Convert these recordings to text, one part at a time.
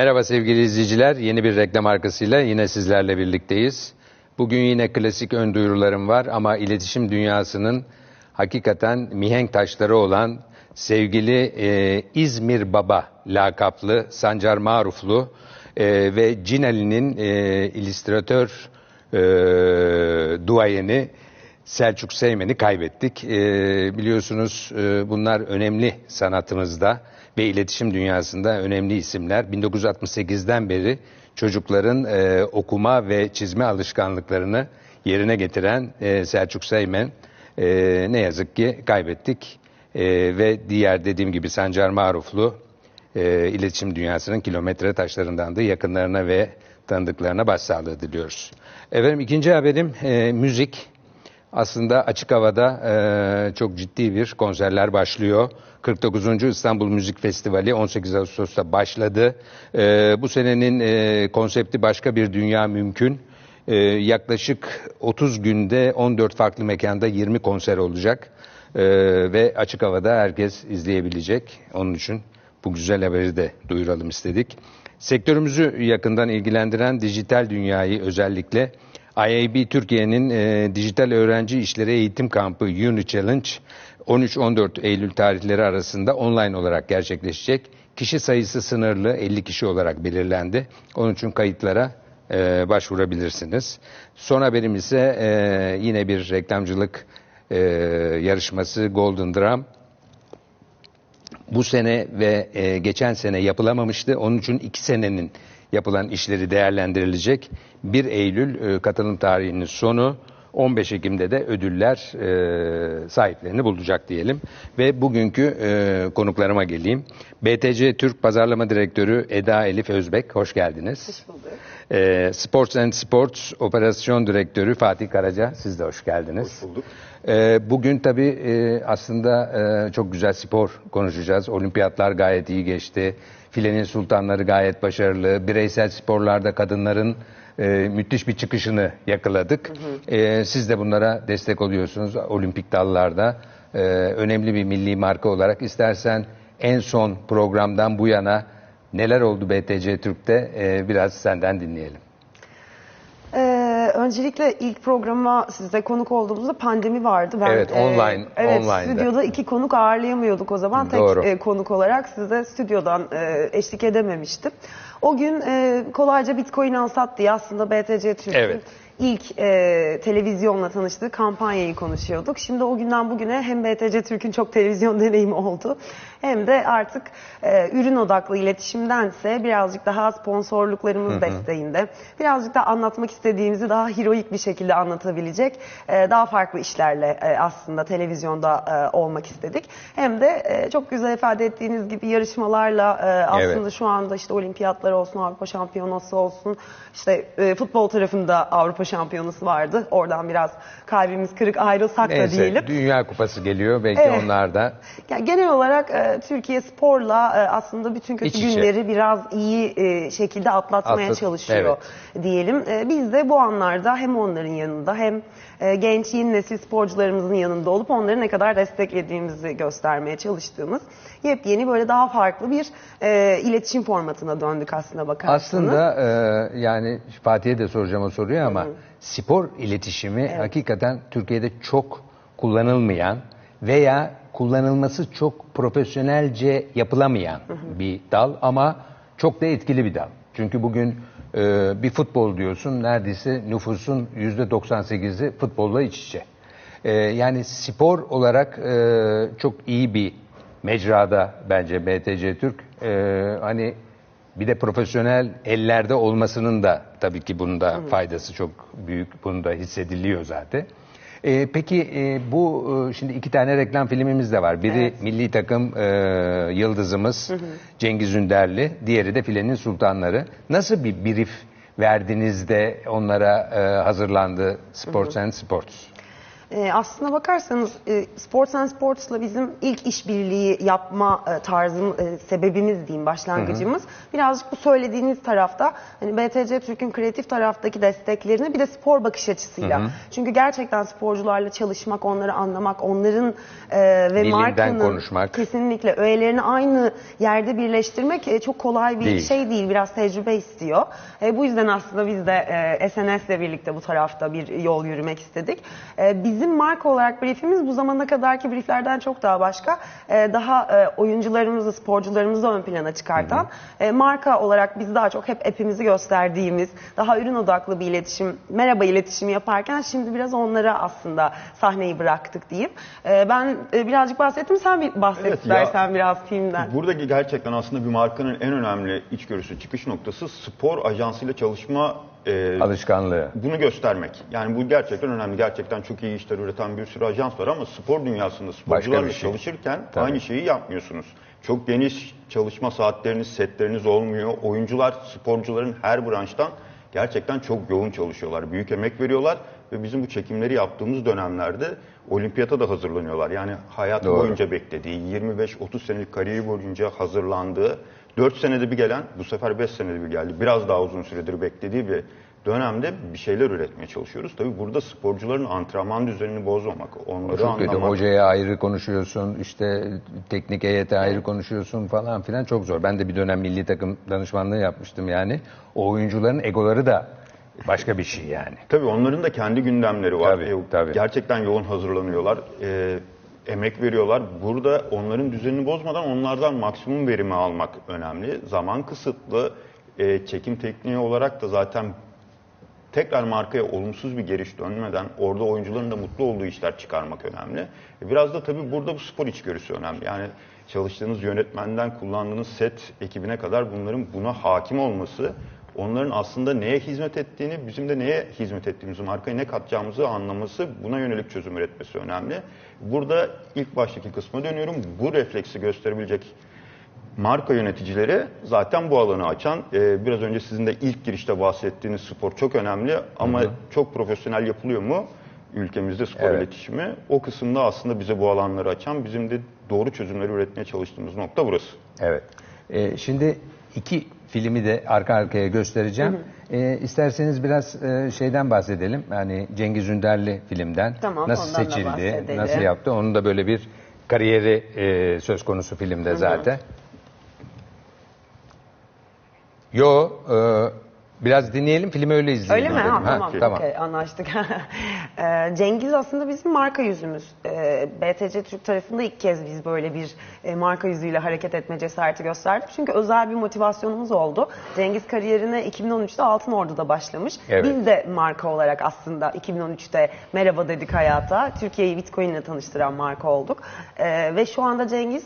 Merhaba sevgili izleyiciler. Yeni bir reklam arkasıyla yine sizlerle birlikteyiz. Bugün yine klasik ön duyurularım var ama iletişim dünyasının hakikaten mihenk taşları olan sevgili e, İzmir Baba lakaplı Sancar Maruflu e, ve Cinali'nin e, illüstratör e, duayeni Selçuk Seymen'i kaybettik. E, biliyorsunuz e, bunlar önemli sanatımızda ve iletişim dünyasında önemli isimler. 1968'den beri çocukların e, okuma ve çizme alışkanlıklarını yerine getiren e, Selçuk Seymen e, ne yazık ki kaybettik. E, ve diğer dediğim gibi Sancar Maruflu e, iletişim dünyasının kilometre taşlarından da yakınlarına ve tanıdıklarına başsağlığı diliyoruz. Efendim ikinci haberim e, müzik. Aslında açık havada e, çok ciddi bir konserler başlıyor. 49. İstanbul Müzik Festivali 18 Ağustos'ta başladı. E, bu senenin e, konsepti başka bir dünya mümkün. E, yaklaşık 30 günde 14 farklı mekanda 20 konser olacak. E, ve açık havada herkes izleyebilecek. Onun için bu güzel haberi de duyuralım istedik. Sektörümüzü yakından ilgilendiren dijital dünyayı özellikle IAB Türkiye'nin e, dijital öğrenci işleri eğitim kampı Uni Challenge 13-14 Eylül tarihleri arasında online olarak gerçekleşecek. Kişi sayısı sınırlı 50 kişi olarak belirlendi. Onun için kayıtlara e, başvurabilirsiniz. Son haberim ise e, yine bir reklamcılık e, yarışması Golden Drum bu sene ve e, geçen sene yapılamamıştı. Onun için iki senenin yapılan işleri değerlendirilecek. 1 Eylül e, katılım tarihinin sonu. 15 Ekim'de de ödüller e, sahiplerini bulacak diyelim. Ve bugünkü e, konuklarıma geleyim. BTC Türk Pazarlama Direktörü Eda Elif Özbek, hoş geldiniz. Hoş bulduk. E, Sports and Sports Operasyon Direktörü Fatih Karaca, siz de hoş geldiniz. Hoş bulduk. E, bugün tabii e, aslında e, çok güzel spor konuşacağız. Olimpiyatlar gayet iyi geçti. Filenin sultanları gayet başarılı. Bireysel sporlarda kadınların e, müthiş bir çıkışını yakaladık. E, siz de bunlara destek oluyorsunuz olimpik dallarda. E, önemli bir milli marka olarak istersen en son programdan bu yana neler oldu BTC Türk'te e, biraz senden dinleyelim. Ee, öncelikle ilk programa sizde konuk olduğumuzda pandemi vardı. Ben, Evet, online- evet, online'da. stüdyoda iki konuk ağırlayamıyorduk o zaman. Doğru. Tek e, konuk olarak size stüdyodan e, eşlik edememiştim. O gün e, kolayca Bitcoin al sat diye aslında BTC Türk'ün Evet. İlk e, televizyonla tanıştığı kampanyayı konuşuyorduk. Şimdi o günden bugüne hem BTC Türk'ün çok televizyon deneyimi oldu hem de artık e, ürün odaklı iletişimdense birazcık daha sponsorluklarımız desteğinde birazcık da anlatmak istediğimizi daha heroik bir şekilde anlatabilecek e, daha farklı işlerle e, aslında televizyonda e, olmak istedik. Hem de e, çok güzel ifade ettiğiniz gibi yarışmalarla e, aslında Evet. şu anda işte olimpiyatlar olsun, Avrupa Şampiyonası olsun, işte e, futbol tarafında Avrupa Şampiyonası vardı. Oradan biraz kalbimiz kırık ayrılsak da Neyse, diyelim. Dünya Kupası geliyor belki Evet. onlar da. Yani genel olarak e, Türkiye sporla e, aslında bütün kötü İç günleri biraz iyi e, şekilde atlatmaya Atlat- çalışıyor diyelim. E, biz de bu anlarda hem onların yanında hem e, genç yeni nesil sporcularımızın yanında olup onları ne kadar desteklediğimizi göstermeye çalıştığımız yepyeni böyle daha farklı bir e, iletişim formatına döndük aslında bakarsanız. Aslında e, yani Fatih'e de soracağım o soruyu ama spor iletişimi hakikaten Türkiye'de çok kullanılmayan veya kullanılması çok profesyonelce yapılamayan bir dal ama çok da etkili bir dal. Çünkü bugün e, bir futbol diyorsun neredeyse nüfusun %98'i futbolla iç içe. E, yani spor olarak e, çok iyi bir mecrada bence BTC Türk. E, hani bir de profesyonel ellerde olmasının da tabii ki bunun da faydası çok büyük. Bunu da hissediliyor zaten. E, peki e, bu e, şimdi iki tane reklam filmimiz de var. Biri milli takım e, yıldızımız Cengiz Ünderli, diğeri de Filenin Sultanları. Nasıl bir brief verdiniz de onlara e, hazırlandı Sports and Sports? E, aslına bakarsanız e, Sports and Sports'la bizim ilk işbirliği yapma e, tarzım, e, sebebimiz diyeyim, başlangıcımız. Birazcık bu söylediğiniz tarafta hani BTC Türk'ün kreatif taraftaki desteklerini bir de spor bakış açısıyla. Çünkü gerçekten sporcularla çalışmak, onları anlamak, onların e, ve Dilinden markanın konuşmak. kesinlikle öğelerini aynı yerde birleştirmek e, çok kolay bir Değil. şey değil. Biraz tecrübe istiyor. E, bu yüzden aslında biz de e, SNS'le birlikte bu tarafta bir yol yürümek istedik. E, bizim marka olarak briefimiz bu zamana kadarki brieflerden çok daha başka. E, daha e, oyuncularımızı, sporcularımızı ön plana çıkartan. E, marka olarak biz daha çok hep app'imizi gösterdiğimiz, daha ürün odaklı bir iletişim, merhaba iletişimi yaparken şimdi biraz onlara aslında sahneyi bıraktık diyeyim. E, ben e, birazcık bahsettim. Sen bir bahset Evet, ya- istersen biraz filmden. Burada gerçekten aslında bir markanın en önemli içgörüsü, çıkış noktası spor ajansıyla çalışma e, Alışkanlığı. bunu göstermek. Yani bu gerçekten önemli. Gerçekten çok iyi işler üreten bir sürü ajans var ama spor dünyasında sporcularla şey. çalışırken Tabii. aynı şeyi yapmıyorsunuz. Çok geniş çalışma saatleriniz, setleriniz olmuyor. Oyuncular, sporcuların her branştan gerçekten çok yoğun çalışıyorlar. Büyük emek veriyorlar ve bizim bu çekimleri yaptığımız dönemlerde olimpiyata da hazırlanıyorlar. Yani hayat Doğru. boyunca beklediği, 25-30 senelik kariyeri boyunca hazırlandığı, 4 senede bir gelen, bu sefer 5 senede bir geldi. Biraz daha uzun süredir beklediği bir dönemde bir şeyler üretmeye çalışıyoruz. Tabii burada sporcuların antrenman düzenini bozmamak, onları Çok kötü. anlamak. Hocaya ayrı konuşuyorsun, işte teknik heyete ayrı konuşuyorsun falan filan çok zor. Ben de bir dönem milli takım danışmanlığı yapmıştım yani. O oyuncuların egoları da başka bir şey yani. Tabii onların da kendi gündemleri var. Tabii, E, tabii. Gerçekten yoğun hazırlanıyorlar. E, emek veriyorlar. Burada onların düzenini bozmadan onlardan maksimum verimi almak önemli. Zaman kısıtlı. E, çekim tekniği olarak da zaten tekrar markaya olumsuz bir geriş dönmeden orada oyuncuların da mutlu olduğu işler çıkarmak önemli. E, Biraz da tabii burada bu spor içgörüsü önemli. Yani çalıştığınız yönetmenden kullandığınız set ekibine kadar bunların buna hakim olması, onların aslında neye hizmet ettiğini, bizim de neye hizmet ettiğimizi, markaya ne katacağımızı anlaması, buna yönelik çözüm üretmesi önemli. Burada ilk baştaki kısma dönüyorum. Bu refleksi gösterebilecek marka yöneticileri zaten bu alanı açan, e, biraz önce sizin de ilk girişte bahsettiğiniz spor çok önemli ama çok profesyonel yapılıyor mu ülkemizde spor Evet. iletişimi? O kısımda aslında bize bu alanları açan, bizim de doğru çözümleri üretmeye çalıştığımız nokta burası. Evet. Ee, şimdi iki filmi de arka arkaya göstereceğim. Ee, isterseniz biraz e, şeyden bahsedelim. Yani Cengiz Ünderli filmden. Tamam, nasıl seçildi, nasıl yaptı. Onun da böyle bir kariyeri e, söz konusu filmde zaten. Yo, e, biraz dinleyelim filmi öyle izleyelim. Öyle mi? dedim. Ha, tamam, tamam. okey, anlaştık. Ee, Cengiz aslında bizim marka yüzümüz. Ee, BTC Türk tarafında ilk kez biz böyle bir e, marka yüzüyle hareket etme cesareti gösterdik. Çünkü özel bir motivasyonumuz oldu. Cengiz kariyerine 2013'te Altın Ordu'da başlamış. Evet. Biz de marka olarak aslında 2013'te merhaba dedik hayata. Türkiye'yi Bitcoin ile tanıştıran marka olduk. Ee, ve şu anda Cengiz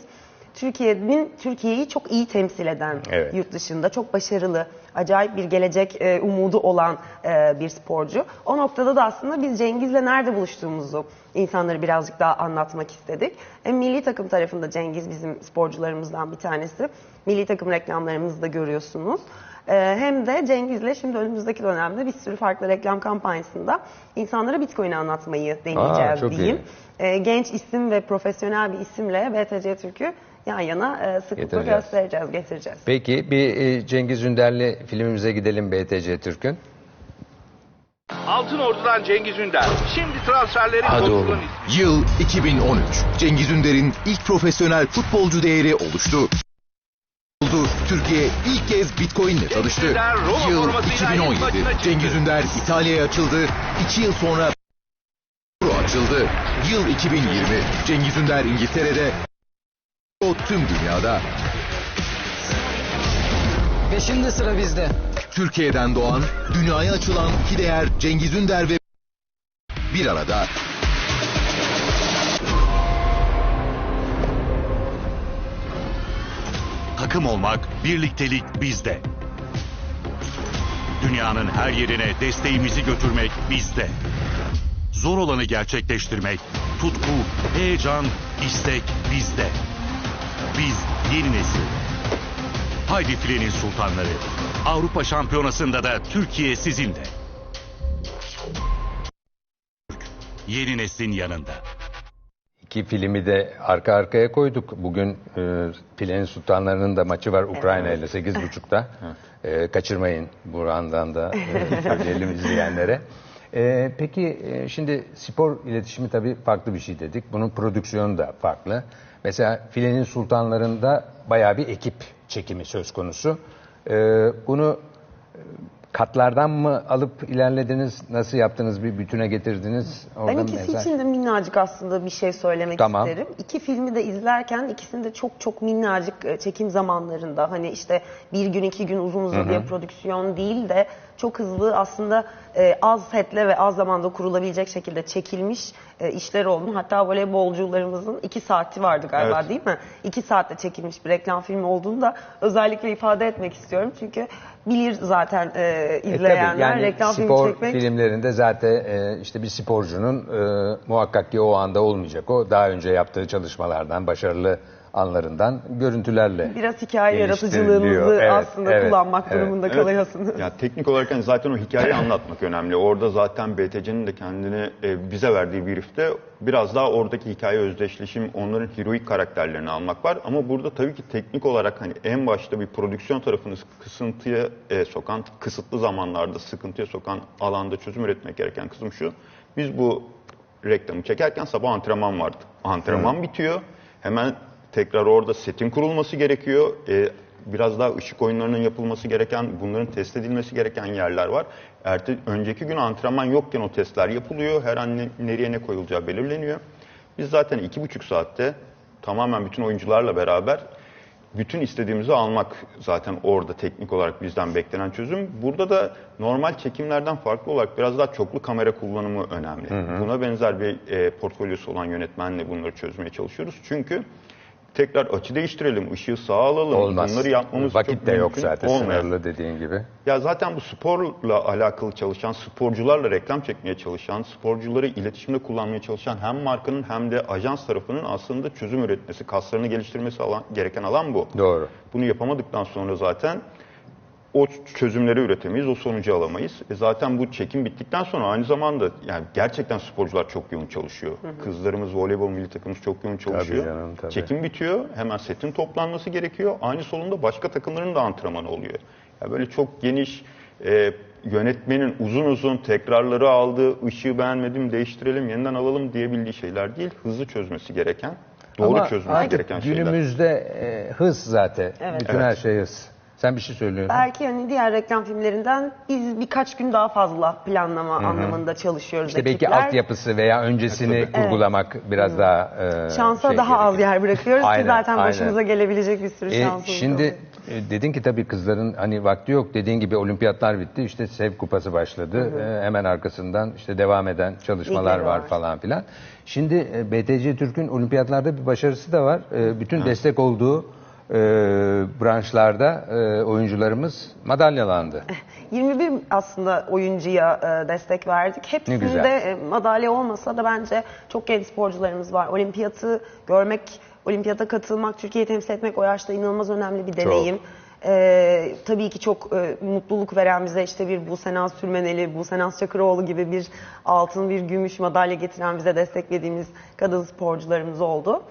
Türkiye'nin Türkiye'yi çok iyi temsil eden Evet. yurt dışında çok başarılı, acayip bir gelecek e, umudu olan e, bir sporcu. O noktada da aslında biz Cengiz'le nerede buluştuğumuzu insanlara birazcık daha anlatmak istedik. E, milli takım tarafında Cengiz bizim sporcularımızdan bir tanesi. Milli takım reklamlarımızı da görüyorsunuz. E, hem de Cengiz'le şimdi önümüzdeki dönemde bir sürü farklı reklam kampanyasında insanlara Bitcoin'i anlatmayı deneyeceğiz çok diyeyim. iyi. E, genç isim ve profesyonel bir isimle BTC Türk'ü yan yana e, sıklıkla Getireceğiz. göstereceğiz, getireceğiz. Peki bir e, Cengiz Ünderli filmimize gidelim BTC Türk'ün. Altın Ordu'dan Cengiz Ünder. Şimdi transferlerin Hadi oğlum. Yıl 2013. Cengiz Ünder'in ilk profesyonel futbolcu değeri oluştu. Oldu. Türkiye ilk kez Bitcoin ile tanıştı. Ünder Yıl formasıyla ilk 2017. maçına çıktı. Cengiz Ünder İtalya'ya açıldı. İki yıl sonra Euro açıldı. Yıl 2020. Cengiz Ünder İngiltere'de o tüm dünyada. Ve şimdi sıra bizde. Türkiye'den doğan, dünyaya açılan iki değer Cengiz Ünder ve bir arada. Takım olmak, birliktelik bizde. Dünyanın her yerine desteğimizi götürmek bizde. Zor olanı gerçekleştirmek, tutku, heyecan, istek bizde. Biz yeni nesil. Haydi Filenin Sultanları. Avrupa Şampiyonası'nda da Türkiye sizinle. yeni neslin yanında. İki filmi de arka arkaya koyduk. Bugün e, Filenin Sultanları'nın da maçı var Ukrayna ile 8.30'da. E, kaçırmayın burandan da e, söyleyelim izleyenlere. E, peki e, şimdi spor iletişimi tabii farklı bir şey dedik. Bunun prodüksiyonu da farklı. Mesela Filenin Sultanları'nda bayağı bir ekip çekimi söz konusu. E, bunu katlardan mı alıp ilerlediniz? Nasıl yaptınız? Bir bütüne getirdiniz? Ben Oradan ikisi mesaj- için de minnacık aslında bir şey söylemek Tamam. isterim. İki filmi de izlerken ikisini de çok çok minnacık e, çekim zamanlarında hani işte bir gün iki gün uzun uzadıya prodüksiyon değil de çok hızlı aslında e, az setle ve az zamanda kurulabilecek şekilde çekilmiş e, işler oldu. Hatta voleybolcularımızın iki saati vardı galiba Evet. değil mi? İki saatte çekilmiş bir reklam filmi olduğunu da özellikle ifade etmek istiyorum. Çünkü bilir zaten e, E, tabii, izleyenler yani reklam spor filmi çekmek filmlerinde zaten e, işte bir sporcunun e, muhakkak ki o anda olmayacak. O daha önce yaptığı çalışmalardan, başarılı anlarından görüntülerle biraz hikaye yaratıcılığımızı Evet, aslında evet, kullanmak evet. durumunda Evet. kalıyorsunuz. Ya teknik olarak hani zaten o hikayeyi anlatmak önemli. Orada zaten BTC'nin de kendini e, bize verdiği briefte biraz daha oradaki hikaye özdeşleşim, onların heroik karakterlerini almak var. Ama burada tabii ki teknik olarak hani en başta bir prodüksiyon tarafını kısıntıya e, sokan, kısıtlı zamanlarda sıkıntıya sokan alanda çözüm üretmek gereken kısım şu. Biz bu reklamı çekerken sabah antrenman vardı. Antrenman bitiyor. Hemen tekrar orada setin kurulması gerekiyor. Ee, biraz daha ışık oyunlarının yapılması gereken, bunların test edilmesi gereken yerler var. Erte, önceki gün antrenman yokken o testler yapılıyor. Her an ne- nereye ne koyulacağı belirleniyor. Biz zaten iki buçuk saatte tamamen bütün oyuncularla beraber bütün istediğimizi almak zaten orada teknik olarak bizden beklenen çözüm. Burada da normal çekimlerden farklı olarak biraz daha çoklu kamera kullanımı önemli. Buna benzer bir e, portfolyosu olan yönetmenle bunları çözmeye çalışıyoruz. Çünkü tekrar açı değiştirelim, ışığı sağa alalım. olmaz. Bunları yapmamız Vakit çok de yok zaten olmayan. sınırlı dediğin gibi. Ya zaten bu sporla alakalı çalışan, sporcularla reklam çekmeye çalışan, sporcuları iletişimde kullanmaya çalışan hem markanın hem de ajans tarafının aslında çözüm üretmesi, kaslarını geliştirmesi alan, gereken alan bu. Doğru. Bunu yapamadıktan sonra zaten o çözümleri üretemeyiz, o sonucu alamayız. E zaten bu çekim bittikten sonra aynı zamanda yani gerçekten sporcular çok yoğun çalışıyor. Kızlarımız, voleybol milli takımımız çok yoğun çalışıyor. canım, tabii. Çekim bitiyor, hemen setin toplanması gerekiyor. Aynı solunda başka takımların da antrenmanı oluyor. Ya böyle çok geniş e, yönetmenin uzun uzun tekrarları aldığı, ışığı beğenmedim, değiştirelim, yeniden alalım diyebildiği şeyler değil. Hızlı çözmesi gereken, doğru Ama çözmesi gereken şeyler. günümüzde e, hız zaten. Evet. Bütün her şey hız. Sen bir şey söylüyorsun. Belki hani diğer reklam filmlerinden biz birkaç gün daha fazla planlama anlamında çalışıyoruz İşte belki ekipler. altyapısı veya öncesini kurgulamak biraz daha e, Şansa şey daha az gerekiyor. yer bırakıyoruz ki Aynen, zaten aynen. başımıza gelebilecek bir sürü E, şansımız şimdi oluyor. e, dedin ki tabii kızların hani vakti yok. Dediğin gibi olimpiyatlar bitti. İşte Sev Kupası başladı. E, hemen arkasından işte devam eden çalışmalar var, var. falan filan. Şimdi e, BTC Türk'ün olimpiyatlarda bir başarısı da var. E, bütün destek olduğu e, branşlarda e, oyuncularımız madalyalandı. 21 aslında oyuncuya e, destek verdik. Hepsinde e, madalya olmasa da bence çok genç sporcularımız var. Olimpiyatı görmek, olimpiyata katılmak, Türkiye'yi temsil etmek o yaşta inanılmaz önemli bir deneyim. E, tabii ki çok e, mutluluk veren bize işte bir Buse Naz Sürmeneli, Buse Naz Çakıroğlu gibi bir altın, bir gümüş madalya getiren bize desteklediğimiz kadın sporcularımız oldu.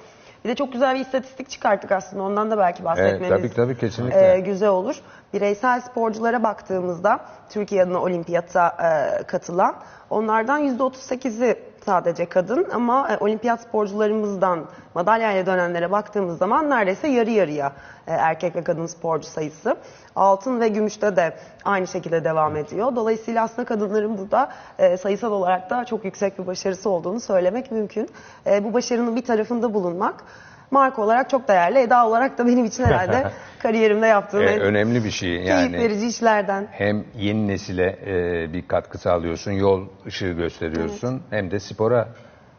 Bir de çok güzel bir istatistik çıkarttık aslında. Ondan da belki bahsetmemiz tabii, tabii, kesinlikle. e, güzel olur. Bireysel sporculara baktığımızda Türkiye adına olimpiyata e, katılan onlardan %38'i sadece kadın ama e, olimpiyat sporcularımızdan madalyayla dönenlere baktığımız zaman neredeyse yarı yarıya e, erkek ve kadın sporcu sayısı. Altın ve gümüşte de aynı şekilde devam ediyor. Dolayısıyla aslında kadınların burada e, sayısal olarak da çok yüksek bir başarısı olduğunu söylemek mümkün. E, bu başarının bir tarafında bulunmak marka olarak çok değerli. Eda olarak da benim için herhalde kariyerimde yaptığım E, en önemli bir şey. keyif Yani verici işlerden. hem yeni nesile e, bir katkı sağlıyorsun, yol ışığı gösteriyorsun hem de spora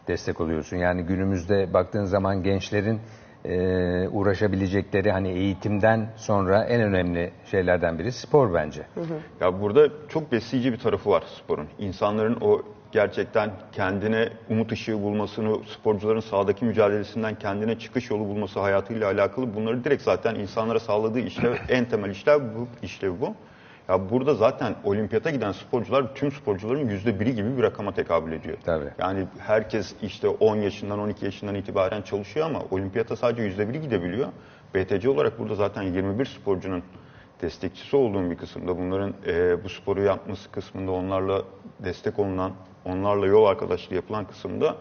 destek oluyorsun. Yani günümüzde baktığın zaman gençlerin e, uğraşabilecekleri hani eğitimden sonra en önemli şeylerden biri spor bence. Ya burada çok besleyici bir tarafı var sporun. İnsanların o gerçekten kendine umut ışığı bulmasını, sporcuların sahadaki mücadelesinden kendine çıkış yolu bulması hayatıyla alakalı bunları direkt zaten insanlara sağladığı işlev, en temel işlev bu. işlev bu. Ya burada zaten olimpiyata giden sporcular tüm sporcuların yüzde biri gibi bir rakama tekabül ediyor. Tabii. Yani herkes işte 10 yaşından 12 yaşından itibaren çalışıyor ama olimpiyata sadece yüzde biri gidebiliyor. BTC olarak burada zaten 21 sporcunun destekçisi olduğum bir kısımda bunların e, bu sporu yapması kısmında onlarla destek olunan, onlarla yol arkadaşlığı yapılan kısımda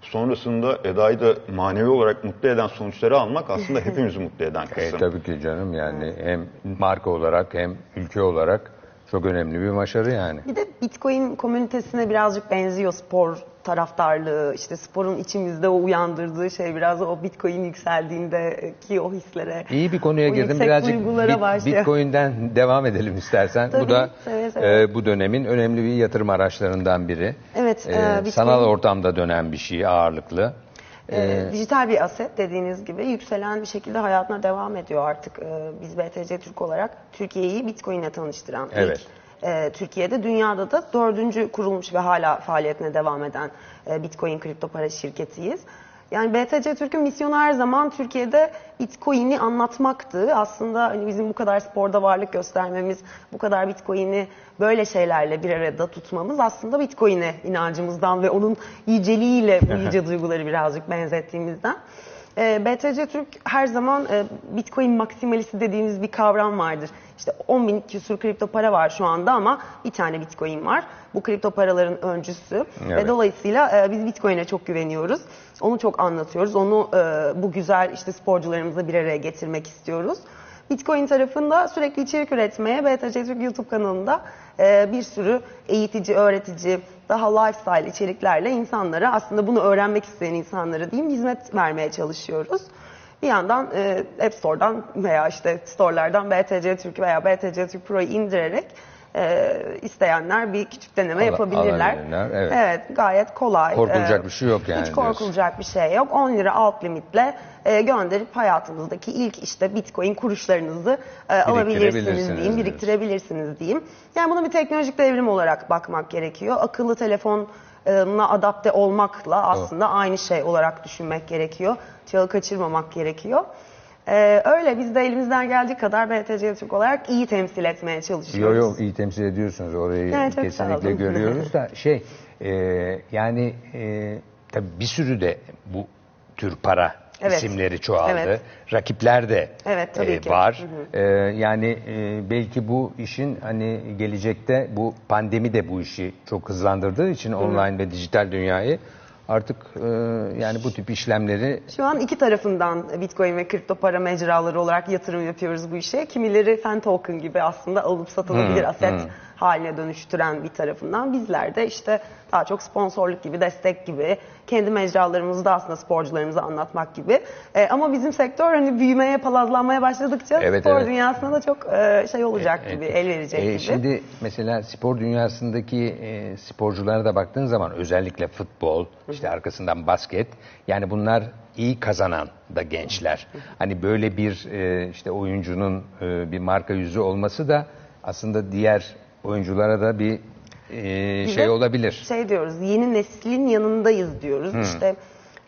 sonrasında Eda'yı da manevi olarak mutlu eden sonuçları almak aslında hepimizi mutlu eden E, kısım. tabii ki canım yani hem marka olarak hem ülke olarak çok önemli bir başarı yani. Bir de Bitcoin komünitesine birazcık benziyor spor taraftarlığı, işte sporun içimizde o uyandırdığı şey biraz o Bitcoin yükseldiğindeki o hislere. İyi bir konuya girdim. Birazcık Bit- başlıyor. Bitcoin'den devam edelim istersen. bu Tabii, da seve seve. e, bu dönemin önemli bir yatırım araçlarından biri. Evet, E, e, Bitcoin- sanal ortamda dönen bir şey ağırlıklı. Ee, dijital bir aset dediğiniz gibi yükselen bir şekilde hayatına devam ediyor artık. Ee, biz BTC Türk olarak Türkiye'yi Bitcoin ile tanıştıran Evet. ilk e, Türkiye'de dünyada da dördüncü kurulmuş ve hala faaliyetine devam eden e, Bitcoin kripto para şirketiyiz. Yani BTC Türk'ün misyonu her zaman Türkiye'de Bitcoin'i anlatmaktı. Aslında hani bizim bu kadar sporda varlık göstermemiz, bu kadar Bitcoin'i böyle şeylerle bir arada tutmamız aslında Bitcoin'e inancımızdan ve onun yiyeceliğiyle bu yiyice duyguları birazcık benzettiğimizden. E, BTC Türk her zaman e, Bitcoin maksimalisti dediğimiz bir kavram vardır. İşte 10 bin küsur kripto para var şu anda ama bir tane Bitcoin var. Bu kripto paraların öncüsü. Evet. Ve dolayısıyla e, biz Bitcoin'e çok güveniyoruz. Onu çok anlatıyoruz. Onu e, bu güzel işte sporcularımızla bir araya getirmek istiyoruz. Bitcoin tarafında sürekli içerik üretmeye BTC Türk YouTube kanalında e, bir sürü eğitici, öğretici, daha lifestyle içeriklerle insanlara aslında bunu öğrenmek isteyen insanlara diyeyim hizmet vermeye çalışıyoruz. Bir yandan e, App Store'dan veya işte store'lardan BTC Türk veya BTC Türk Pro'yu indirerek e, isteyenler bir küçük deneme Ala- yapabilirler. alabilirler, evet. evet, gayet kolay. Korkulacak E, bir şey yok yani Hiç diyorsun. korkulacak bir şey yok. 10 lira alt limitle e, gönderip hayatınızdaki ilk işte Bitcoin kuruşlarınızı e, alabilirsiniz diyeyim, biriktirebilirsiniz diyeyim. Yani buna bir teknolojik devrim olarak bakmak gerekiyor. Akıllı telefonla adapte olmakla aslında aynı şey olarak düşünmek gerekiyor. Çağı kaçırmamak gerekiyor. E, öyle biz de elimizden geldiği kadar BTC Türk olarak iyi temsil etmeye Yo çalışıyoruz. yo iyi temsil ediyorsunuz orayı Evet, kesinlikle görüyoruz da şey e, yani e, tabii bir sürü de bu tür para Evet. isimleri çoğaldı. Evet. Rakipler de Evet, tabii e, ki. var. E, yani e, belki bu işin hani gelecekte bu pandemi de bu işi çok hızlandırdığı için online ve dijital dünyayı artık e, yani bu tip işlemleri Şu an iki tarafından Bitcoin ve kripto para mecraları olarak yatırım yapıyoruz bu işe. Kimileri fan token gibi aslında alıp satılabilir aset haline dönüştüren bir tarafından. Bizler de işte daha çok sponsorluk gibi, destek gibi, kendi mecralarımızı da aslında sporcularımıza anlatmak gibi. Ee, ama bizim sektör hani büyümeye, palazlanmaya başladıkça Evet, spor evet. dünyasına da çok e, şey olacak gibi, el verecek E, gibi. Şimdi mesela spor dünyasındaki e, sporculara da baktığın zaman özellikle futbol, işte arkasından basket, yani bunlar iyi kazanan da gençler. Hani böyle bir e, işte oyuncunun e, bir marka yüzü olması da aslında diğer oyunculara da bir e, şey olabilir. Şey diyoruz, yeni neslin yanındayız diyoruz. İşte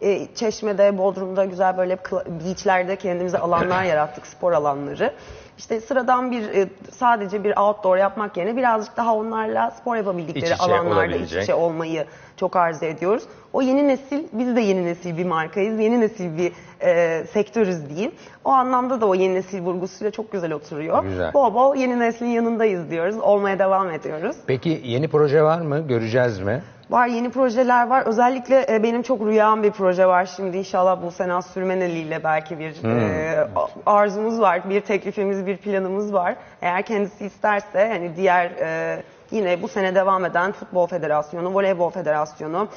e, Çeşme'de, Bodrum'da güzel böyle beachlerde kendimize alanlar yarattık, spor alanları. İşte sıradan bir e, sadece bir outdoor yapmak yerine birazcık daha onlarla spor yapabildikleri İç içe alanlarda iç içe olmayı çok arzu ediyoruz. O yeni nesil, biz de yeni nesil bir markayız, yeni nesil bir e, sektörüz diyeyim. O anlamda da o yeni nesil vurgusuyla çok güzel oturuyor. Güzel. Bol bol yeni neslin yanındayız diyoruz, olmaya devam ediyoruz. Peki yeni proje var mı? Göreceğiz mi? Var yeni projeler var. Özellikle e, benim çok rüyam bir proje var şimdi. İnşallah bu sene Sürmeneli ile belki bir e, arzumuz var, bir teklifimiz, bir planımız var. Eğer kendisi isterse hani diğer e, yine bu sene devam eden Futbol Federasyonu, Voleybol Federasyonu,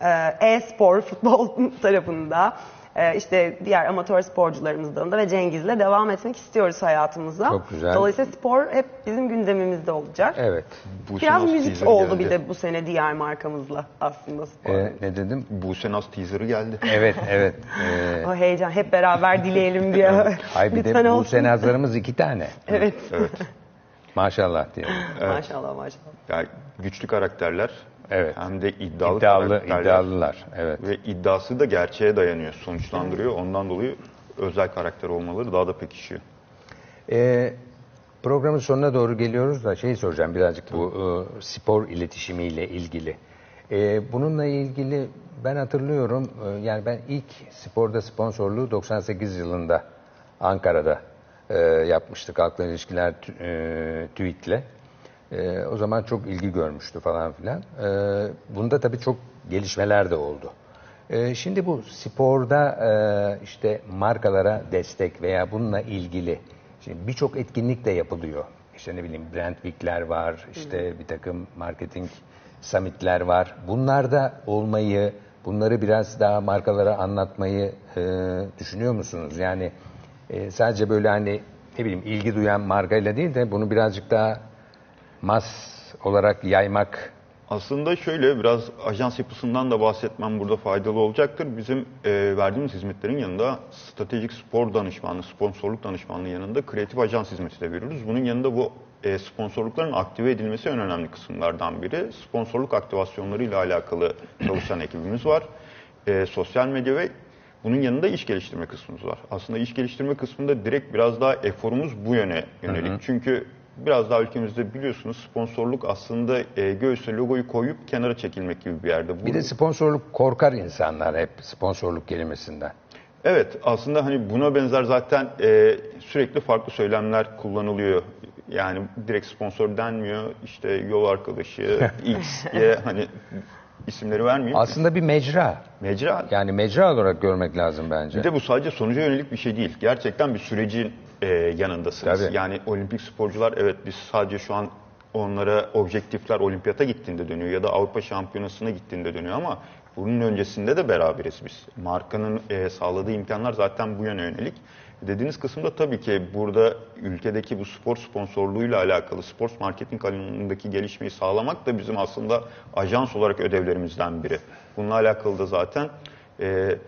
e, e-spor futbol tarafında e, işte diğer amatör sporcularımızdan da ve Cengiz'le devam etmek istiyoruz hayatımıza. Çok güzel. Dolayısıyla spor hep bizim gündemimizde olacak. Evet. Buse Biraz müzik teaser oldu geldi. bir de bu sene diğer markamızla aslında spor. E, ne dedim? Buse Naz teaser'ı geldi. Evet, evet. E, O heyecan hep beraber dileyelim diye. Ay bir de bu olsun. senazlarımız iki tane. Evet. Maşallah diyelim. Maşallah maşallah. Yani güçlü karakterler Evet. hem de iddialı, İddialı, iddialılar. Evet. Ve iddiası da gerçeğe dayanıyor, sonuçlandırıyor. Ondan dolayı özel karakter olmaları daha da pekişiyor. Ee, Programın sonuna doğru geliyoruz da şey soracağım birazcık bu e, spor iletişimiyle ilgili. E, bununla ilgili ben hatırlıyorum e, yani ben ilk sporda sponsorluğu 98 yılında Ankara'da e, yapmıştık halkla ilişkiler e, TÜİK'le. E, o zaman çok ilgi görmüştü falan filan. E, bunda tabii çok gelişmeler de oldu. E, şimdi bu sporda e, işte markalara destek veya bununla ilgili şimdi birçok etkinlik de yapılıyor. İşte ne bileyim brand week'ler var, işte bir takım marketing summit'ler var. Bunlarda olmayı, bunları biraz daha markalara anlatmayı e, düşünüyor musunuz? Yani e, sadece böyle hani ne bileyim ilgi duyan markayla değil de bunu birazcık daha mas olarak yaymak Aslında şöyle biraz ajans yapısından da bahsetmem burada faydalı olacaktır. Bizim e, verdiğimiz hizmetlerin yanında stratejik spor danışmanlığı, sponsorluk danışmanlığı yanında kreatif ajans hizmeti de veriyoruz. Bunun yanında bu e, sponsorlukların aktive edilmesi en önemli kısımlardan biri. Sponsorluk aktivasyonları ile alakalı çalışan ekibimiz var. E, sosyal medya ve bunun yanında iş geliştirme kısmımız var. Aslında iş geliştirme kısmında direkt biraz daha eforumuz bu yöne yönelik. Çünkü biraz daha ülkemizde biliyorsunuz sponsorluk aslında e, göğüse logoyu koyup kenara çekilmek gibi bir yerde. Bir Bu- de sponsorluk korkar insanlar hep sponsorluk kelimesinden. Evet aslında hani buna benzer zaten e, sürekli farklı söylemler kullanılıyor. Yani direkt sponsor denmiyor. İşte yol arkadaşı, X, Y hani isimleri vermiyor. Aslında bir mecra. Mecra. Yani mecra olarak görmek lazım bence. Bir de bu sadece sonuca yönelik bir şey değil. Gerçekten bir sürecin e, yanındasınız. Tabii. Yani olimpik sporcular evet biz sadece şu an onlara objektifler olimpiyata gittiğinde dönüyor ya da Avrupa Şampiyonası'na gittiğinde dönüyor ama bunun öncesinde de beraberiz biz. Markanın e, sağladığı imkanlar zaten bu yöne yönelik. Dediğiniz kısımda tabii ki burada ülkedeki bu spor sponsorluğuyla alakalı spor marketing alanındaki gelişmeyi sağlamak da bizim aslında ajans olarak ödevlerimizden biri. Bununla alakalı da zaten e,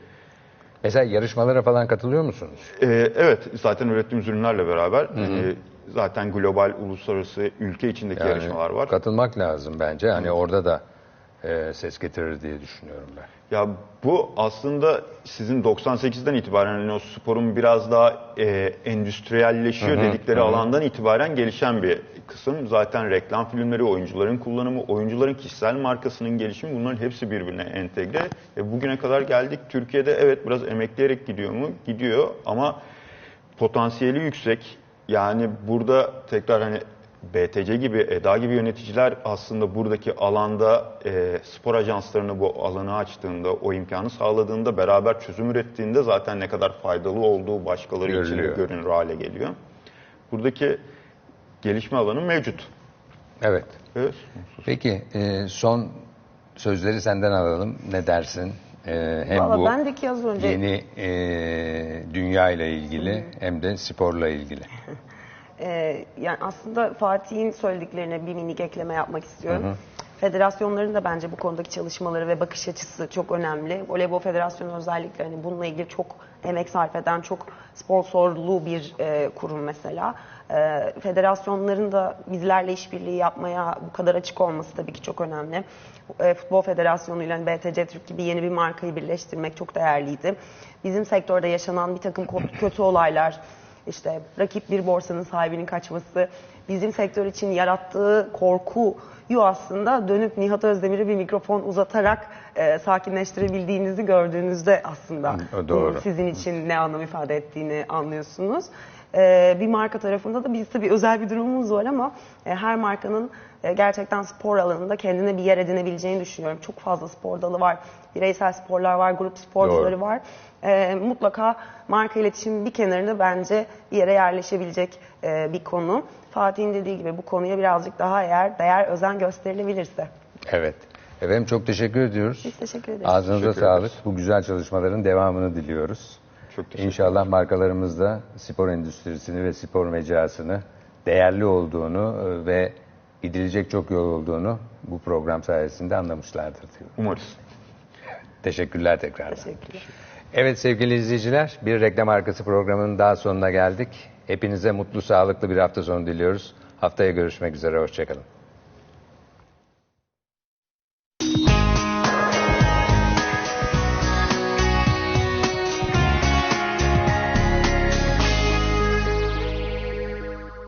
Mesela yarışmalara falan katılıyor musunuz? ee, evet, zaten ürettiğimiz ürünlerle beraber hani zaten global, uluslararası, ülke içindeki Yani yarışmalar var. Katılmak lazım bence. Hani orada da e, ses getirir diye düşünüyorum ben. Ya bu aslında sizin 98'den itibaren hani o sporun biraz daha e, endüstriyelleşiyor dedikleri alandan itibaren gelişen bir kısım. Zaten reklam filmleri, oyuncuların kullanımı, oyuncuların kişisel markasının gelişimi bunların hepsi birbirine entegre. E, bugüne kadar geldik. Türkiye'de evet biraz emekleyerek gidiyor mu? Gidiyor ama potansiyeli yüksek. Yani burada tekrar hani BTC gibi, EDA gibi yöneticiler aslında buradaki alanda e, spor ajanslarını bu alanı açtığında, o imkanı sağladığında, beraber çözüm ürettiğinde zaten ne kadar faydalı olduğu başkaları için de görünür hale geliyor. Buradaki gelişme alanı mevcut. Evet. Evet. Peki e, son sözleri senden alalım. Ne dersin? E, hem Valla bu bendeki az önce yeni e, dünya ile ilgili hem de sporla ilgili. Ee, yani aslında Fatih'in söylediklerine bir minik ekleme yapmak istiyorum. Federasyonların da bence bu konudaki çalışmaları ve bakış açısı çok önemli. Voleybol Federasyonu özellikle hani bununla ilgili çok emek sarf eden, çok sponsorlu bir e, kurum mesela. E, federasyonların da bizlerle işbirliği yapmaya bu kadar açık olması tabii ki çok önemli. E, Futbol Federasyonu ile BTC Türk gibi yeni bir markayı birleştirmek çok değerliydi. Bizim sektörde yaşanan bir takım kötü olaylar, işte rakip bir borsanın sahibinin kaçması bizim sektör için yarattığı korkuyu aslında dönüp Nihat Özdemir'e bir mikrofon uzatarak e, sakinleştirebildiğinizi gördüğünüzde aslında doğru. sizin için ne anlam ifade ettiğini anlıyorsunuz. E, bir marka tarafında da biz tabii özel bir durumumuz var ama e, her markanın e, gerçekten spor alanında kendine bir yer edinebileceğini düşünüyorum. Çok fazla spor dalı var. Bireysel sporlar var, grup sporcuları Doğru. var. E, mutlaka marka iletişimi bir kenarında bence bir yere yerleşebilecek e, bir konu. Fatih'in dediği gibi bu konuya birazcık daha eğer değer özen gösterilebilirse. Evet. Efendim çok teşekkür ediyoruz. Biz teşekkür ederiz. Ağzınıza Teşekkür sağlık. ederiz. Bu güzel çalışmaların devamını diliyoruz. Çok teşekkür İnşallah markalarımız da spor endüstrisini ve spor mecrasını değerli olduğunu e, ve gidilecek çok yol olduğunu bu program sayesinde anlamışlardır diyorum. Umarız. Teşekkürler tekrar. Teşekkürler. Evet sevgili izleyiciler, bir reklam arkası programının daha sonuna geldik. Hepinize mutlu, sağlıklı bir hafta sonu diliyoruz. Haftaya görüşmek üzere, hoşçakalın.